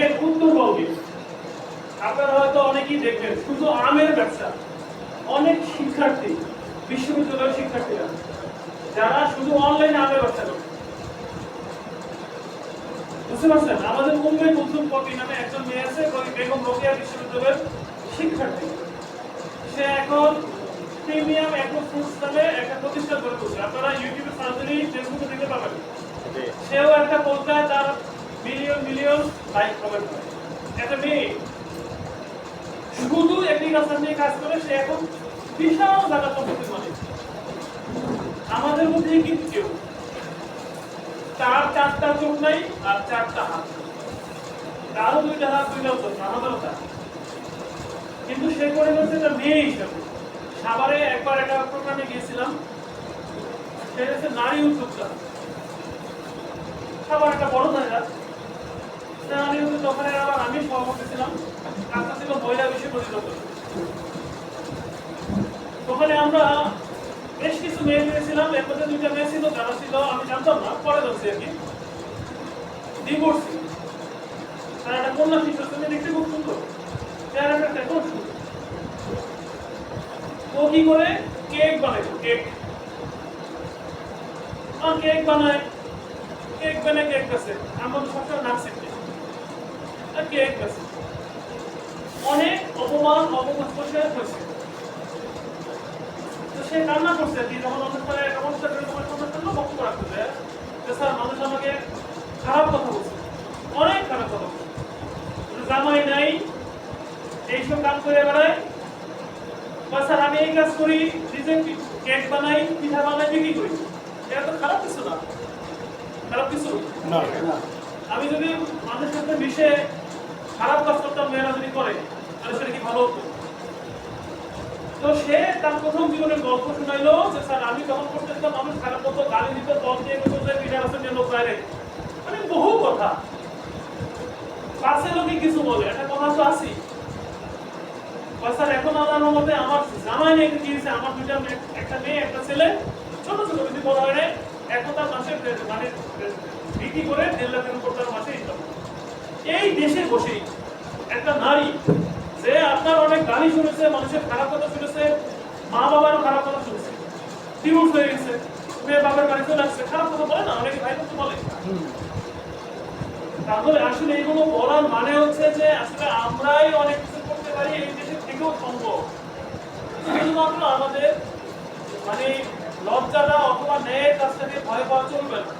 দেখেন উত্তর বঙ্গে আপনারা হয়তো অনেকেই দেখবেন শুধু আমের ব্যবসা। অনেক শিক্ষার্থী বিশ্ববিদ্যালয়ের শিক্ষার্থীরা যারা শুধু অনলাইনে আমের ব্যবসা করে। বুঝতে পারছেন? আমাদের মুম্বাই কুলসুম কবি নামে একজন মেয়ে আছে বেগম রোকেয়া বিশ্ববিদ্যালয়ের শিক্ষার্থী। সে এখন প্রিমিয়াম অ্যাগ্রো ফ্রুটস নামে একটা প্রতিষ্ঠান করে তুলছে। আপনারা ইউটিউবে সার্জারি ফেসবুকে দেখতে পাবেন। সেও একটা পর্যায়ে তার মিলিয়ন মিলিয়ন লাইক কমেন্ট হয়। একটা মেয়ে শুধু এগ্রিকালচার নিয়ে কাজ করে, সে এখন বিশাল জায়গা সম্পত্তি মালিক আমাদের মধ্যে কিন্তু কেউ তার চারটা চোখ নাই, আর চারটা হাত তারও দুইটা হাত, দুইটা চোখ, আমাদেরও তার কিন্তু সে করে হচ্ছে একটা মেয়ে হিসাবে। সাভারে একবার একটা প্রোগ্রামে গিয়েছিলাম। সে হচ্ছে নারী উদ্যোক্তা। সাভার একটা বড় জায়গা। উদ্যোক্তা আবার আমি আমরা বেশ কিছু মেয়ে পেয়েছিলাম এর মধ্যে দুইটা মেয়ে ছিল ছিল আমি জানতাম না, পরে জানছি আর কি। একটা কন্যা শিশু তুমি খুব সুন্দর। ও কি করে? কেক বানায়, কেক। কেক বানায়। কেক বানায়, কেক কাছে আমার সবসময় নাক শিখতে কেক কাছে অনেক অপমান অপমান করছে হয়েছে। তো সে কান্না করছে কি যখন অনুষ্ঠানে অনুষ্ঠান করে তোমার অনুষ্ঠান বক্তব্য রাখতে যে স্যার মানুষ আমাকে খারাপ কথা বলছে। অনেক খারাপ কথা বলছে। জামাই নাই এইসব কাজ করে বেড়ায়। বা স্যার আমি এই কাজ করি নিজে কেক বানাই পিঠা বানাই বিক্রি করি? এটা তো খারাপ কিছু না। খারাপ কিছু আমি যদি মানুষের সাথে মিশে খারাপ কাজ করতাম, মেয়েরা যদি করে, তাহলে সেটা কি ভালো হতো? তো সে তার প্রথম জীবনের গল্প শোনাইলো যে, স্যার, আমি যখন করতেছিলাম মানুষ খারাপ মতো গালি দিত, দল দিয়ে আছে নিয়ে লোক বাইরে। মানে বহু কথা। পাশে লোকে কিছু বলে, একটা কথা তো আসি স্যার, এখন আল্লাহর মতে আমার জামাই নিয়ে কি আমার দুইটা একটা মেয়ে, একটা ছেলে। ছোট ছোট, বেশি বড় হয় এখন তার মাসে মানে বিক্রি করে দেড় উপর তার মাসে এই দেশে বসেই একটা নারী, যে আপনার অনেক গালি শুনেছে, মানুষের খারাপ কথা শুনেছে, মা বাবারও খারাপ কথা শুনেছে। ডিভোর্স হয়ে গেছে, মেয়ে বাবার বাড়ি চলে আসছে, খারাপ কথা বলে না, অনেকে ভাই তো বলে। তাহলে আসলে এগুলো বলার মানে হচ্ছে যে আসলে আমরাই অনেক কিছু করতে পারি, এই দেশের থেকেও সম্ভব। শুধুমাত্র আমাদের মানে লজ্জাটা অথবা ন্যায়ের কাজটাকে ভয় পাওয়া চলবে না।